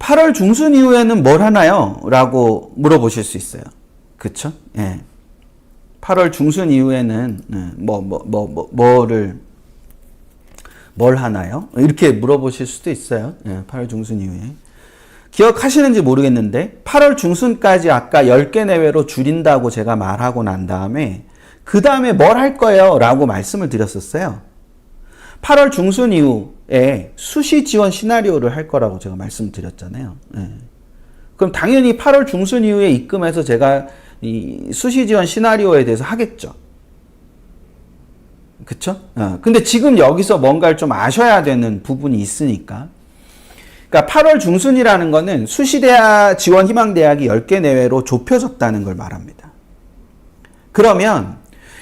8월 중순 이후에는 뭘 하나요? 라고 물어보실 수 있어요. 그쵸? 예. 8월 중순 이후에는 예, 뭐, 뭐, 뭐, 뭐, 뭐를 뭘 하나요? 이렇게 물어보실 수도 있어요. 예, 8월 중순 이후에. 기억하시는지 모르겠는데 8월 중순까지 아까 10개 내외로 줄인다고 제가 말하고 난 다음에 그 다음에 뭘 할 거예요? 라고 말씀을 드렸었어요. 8월 중순 이후에 수시 지원 시나리오를 할 거라고 제가 말씀드렸잖아요. 예. 그럼 당연히 8월 중순 이후에 입금해서 제가 이 수시 지원 시나리오에 대해서 하겠죠. 그쵸? 어, 근데 지금 여기서 뭔가를 좀 아셔야 되는 부분이 있으니까. 그러니까 8월 중순이라는 거는 수시대학 지원 희망대학이 10개 내외로 좁혀졌다는 걸 말합니다. 그러면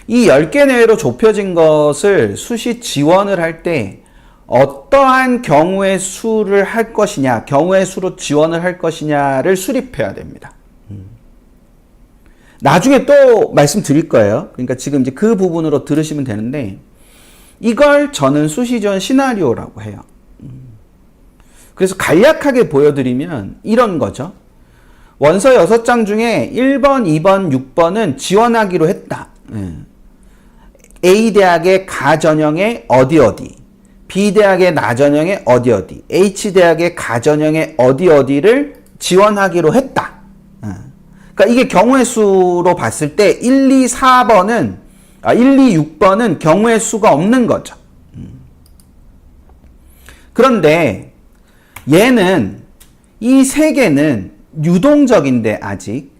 이 10개 내외로 좁혀진 것을 수시 지원을 할 때 어떠한 경우의 수를 할 것이냐, 경우의 수로 지원을 할 것이냐를 수립해야 됩니다. 음. 나중에 또 말씀드릴 거예요. 그러니까 지금 이제 그 부분으로 들으시면 되는데 이걸 저는 수시 지원 시나리오라고 해요. 음. 그래서 간략하게 보여드리면 이런 거죠. 원서 6장 중에 1번, 2번, 6번은 지원하기로 했다. 예. A 대학의 가 전형의 어디 어디, B 대학의 나 전형의 어디 어디, H 대학의 가 전형의 어디 어디를 지원하기로 했다. 예. 그러니까 이게 경우의 수로 봤을 때 1, 2, 4번은 아, 1, 2, 6번은 경우의 수가 없는 거죠. 음. 그런데 얘는 이 세 개는 유동적인데 아직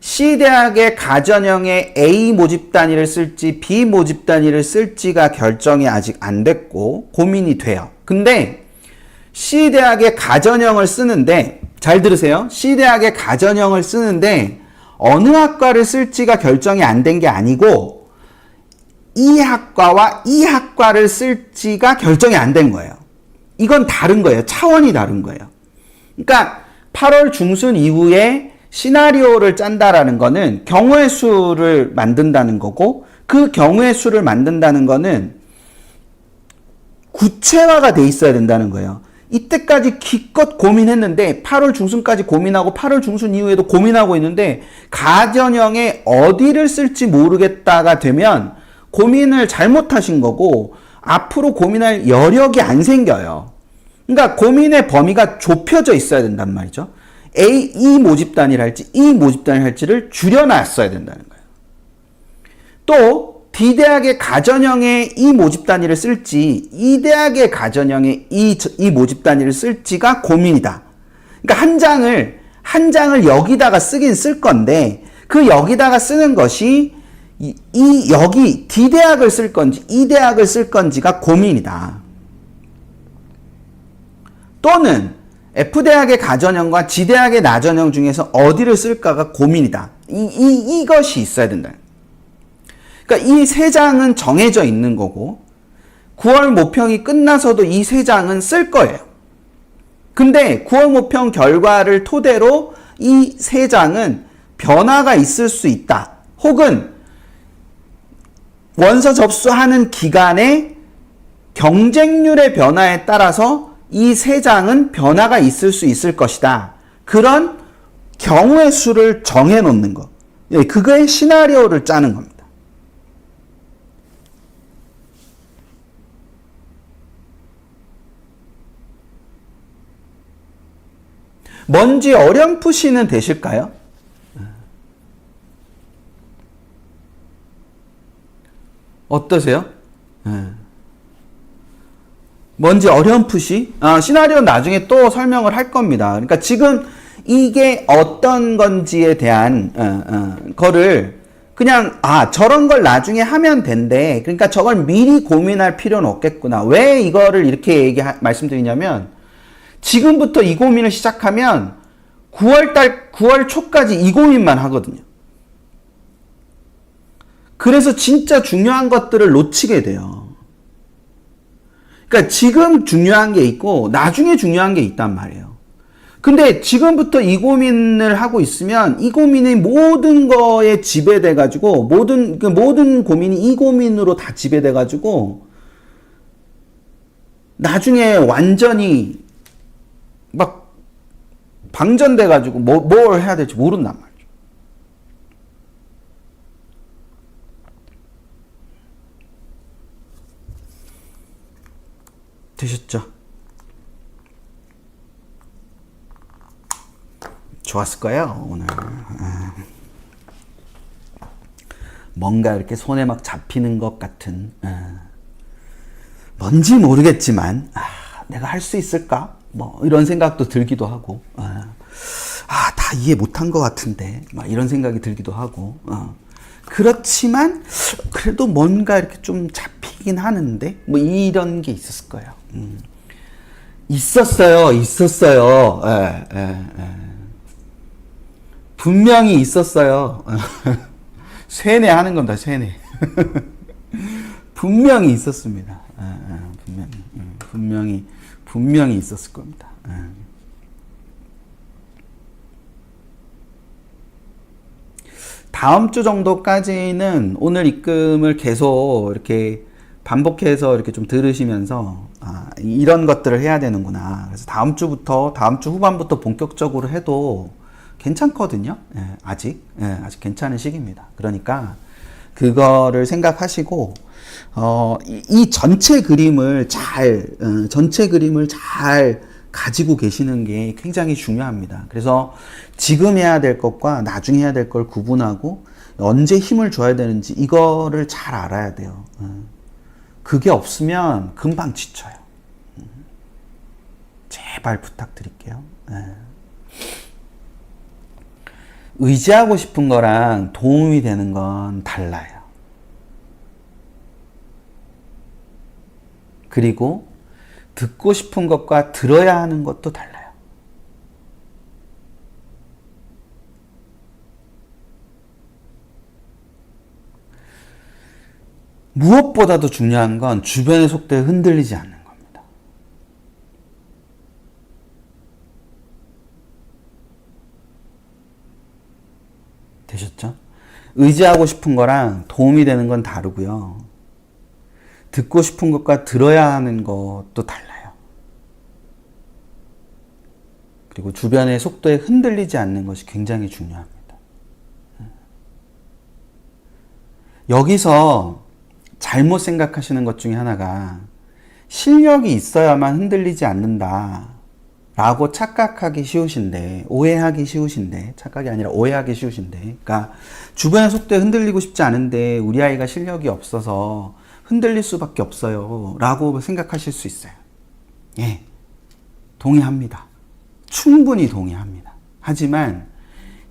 C 대학의 가전형의 A 모집 단위를 쓸지 B 모집 단위를 쓸지가 결정이 아직 안 됐고 고민이 돼요. 근데 C 대학의 가전형을 쓰는데 잘 들으세요. C 대학의 가전형을 쓰는데 어느 학과를 쓸지가 결정이 안 된 게 아니고 이 학과와 이 학과를 쓸지가 결정이 안 된 거예요. 이건 다른 거예요. 차원이 다른 거예요. 그러니까 8월 중순 이후에 시나리오를 짠다라는 거는 경우의 수를 만든다는 거고 그 경우의 수를 만든다는 거는 구체화가 돼 있어야 된다는 거예요. 이때까지 기껏 고민했는데 8월 중순까지 고민하고 8월 중순 이후에도 고민하고 있는데 가전형에 어디를 쓸지 모르겠다가 되면 고민을 잘못하신 거고 앞으로 고민할 여력이 안 생겨요. 그러니까 고민의 범위가 좁혀져 있어야 된단 말이죠. A, 이 모집 단위를 할지, 이 모집 단위를 할지를 줄여놨어야 된다는 거예요. 또, D 대학의 가전형의 이 모집 단위를 쓸지, 이 대학의 가전형의 이, 이 모집 단위를 쓸지가 고민이다. 그러니까 한 장을, 한 장을 여기다가 쓰긴 쓸 건데, 그 여기다가 쓰는 것이 이, 이 여기 D 대학을 쓸 건지, 이 대학을 쓸 건지가 고민이다. 또는 F대학의 가전형과 G대학의 나전형 중에서 어디를 쓸까가 고민이다. 이, 이, 이것이 있어야 된다. 그러니까 이 세 장은 정해져 있는 거고, 9월 모평이 끝나서도 이 세 장은 쓸 거예요. 근데 9월 모평 결과를 토대로 이 세 장은 변화가 있을 수 있다. 혹은 원서 접수하는 기간의 경쟁률의 변화에 따라서 이 세 장은 변화가 있을 수 있을 것이다. 그런 경우의 수를 정해 놓는 거. 예, 그거의 시나리오를 짜는 겁니다. 뭔지 어렴풋이는 되실까요? 어떠세요? 예. 뭔지 어렴풋이 아, 시나리오 나중에 또 설명을 할 겁니다. 그러니까 지금 이게 어떤 건지에 대한 어, 어, 거를 그냥 아 저런 걸 나중에 하면 된대. 그러니까 저걸 미리 고민할 필요는 없겠구나. 왜 이거를 이렇게 얘기 말씀드리냐면 지금부터 이 고민을 시작하면 9월 달 9월 초까지 이 고민만 하거든요. 그래서 진짜 중요한 것들을 놓치게 돼요. 그러니까 지금 중요한 게 있고 나중에 중요한 게 있단 말이에요. 근데 지금부터 이 고민을 하고 있으면 이 고민이 모든 거에 지배돼 가지고 모든 그 모든 고민이 이 고민으로 다 지배돼 가지고 나중에 완전히 막 방전돼 가지고 뭐, 뭘 해야 될지 모른단 말이죠. 되셨죠? 좋았을 거예요, 오늘. 아. 뭔가 이렇게 손에 막 잡히는 것 같은, 아. 뭔지 모르겠지만, 아, 내가 할 수 있을까? 뭐, 이런 생각도 들기도 하고, 아, 아, 다 이해 못한 것 같은데, 막 이런 생각이 들기도 하고, 어. 그렇지만, 그래도 뭔가 이렇게 좀 잡히긴 하는데, 뭐 이런 게 있었을 거예요. 음. 있었어요, 있었어요. 예, 예, 예. 분명히 있었어요. 세뇌 하는 겁니다, 세뇌. 분명히 있었습니다. 예, 예, 분명히, 예, 분명히, 분명히 있었을 겁니다. 예. 다음 주 정도까지는 오늘 입금을 계속 이렇게 반복해서 이렇게 좀 들으시면서 아, 이런 것들을 해야 되는구나. 그래서 다음 주부터 다음 주 후반부터 본격적으로 해도 괜찮거든요. 예, 아직 예, 아직 괜찮은 시기입니다. 그러니까 그거를 생각하시고 어, 이, 이 전체 그림을 잘 어, 전체 그림을 잘 가지고 계시는 게 굉장히 중요합니다. 그래서 지금 해야 될 것과 나중에 해야 될 걸 구분하고 언제 힘을 줘야 되는지 이거를 잘 알아야 돼요. 어. 그게 없으면 금방 지쳐요. 음. 제발 부탁드릴게요. 예. 의지하고 싶은 거랑 도움이 되는 건 달라요. 그리고 듣고 싶은 것과 들어야 하는 것도 달라요. 무엇보다도 중요한 건 주변의 속도에 흔들리지 않는 겁니다. 되셨죠? 의지하고 싶은 거랑 도움이 되는 건 다르고요. 듣고 싶은 것과 들어야 하는 것도 달라요. 그리고 주변의 속도에 흔들리지 않는 것이 굉장히 중요합니다. 여기서 잘못 생각하시는 것 중에 하나가 실력이 있어야만 흔들리지 않는다. 라고 착각하기 쉬우신데, 오해하기 쉬우신데, 착각이 아니라 오해하기 쉬우신데, 그러니까 주변의 속도에 흔들리고 싶지 않은데 우리 아이가 실력이 없어서 흔들릴 수밖에 없어요. 라고 생각하실 수 있어요. 예. 동의합니다. 충분히 동의합니다. 하지만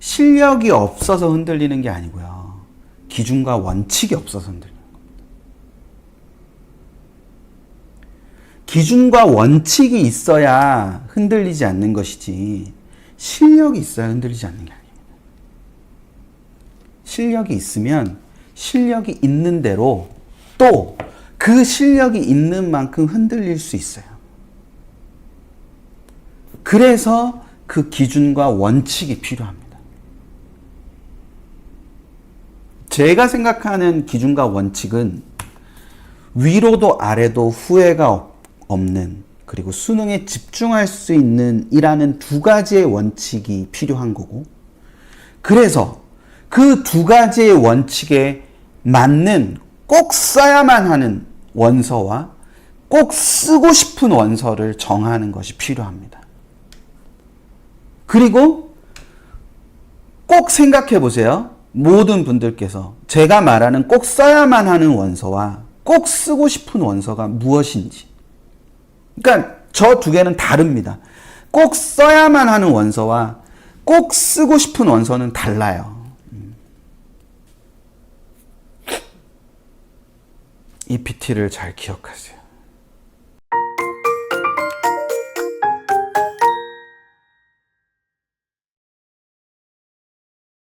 실력이 없어서 흔들리는 게 아니고요. 기준과 원칙이 없어서 흔들리는 겁니다. 기준과 원칙이 있어야 흔들리지 않는 것이지 실력이 있어야 흔들리지 않는 게 아닙니다. 실력이 있으면 실력이 있는 대로 또 그 실력이 있는 만큼 흔들릴 수 있어요. 그래서 그 기준과 원칙이 필요합니다. 제가 생각하는 기준과 원칙은 위로도 아래도 후회가 없는 그리고 수능에 집중할 수 있는 이라는 두 가지의 원칙이 필요한 거고 그래서 그 두 가지의 원칙에 맞는 꼭 써야만 하는 원서와 꼭 쓰고 싶은 원서를 정하는 것이 필요합니다. 그리고 꼭 생각해 보세요. 모든 분들께서 제가 말하는 꼭 써야만 하는 원서와 꼭 쓰고 싶은 원서가 무엇인지. 그러니까 저 두 개는 다릅니다. 꼭 써야만 하는 원서와 꼭 쓰고 싶은 원서는 달라요. 이 PT를 잘 기억하세요.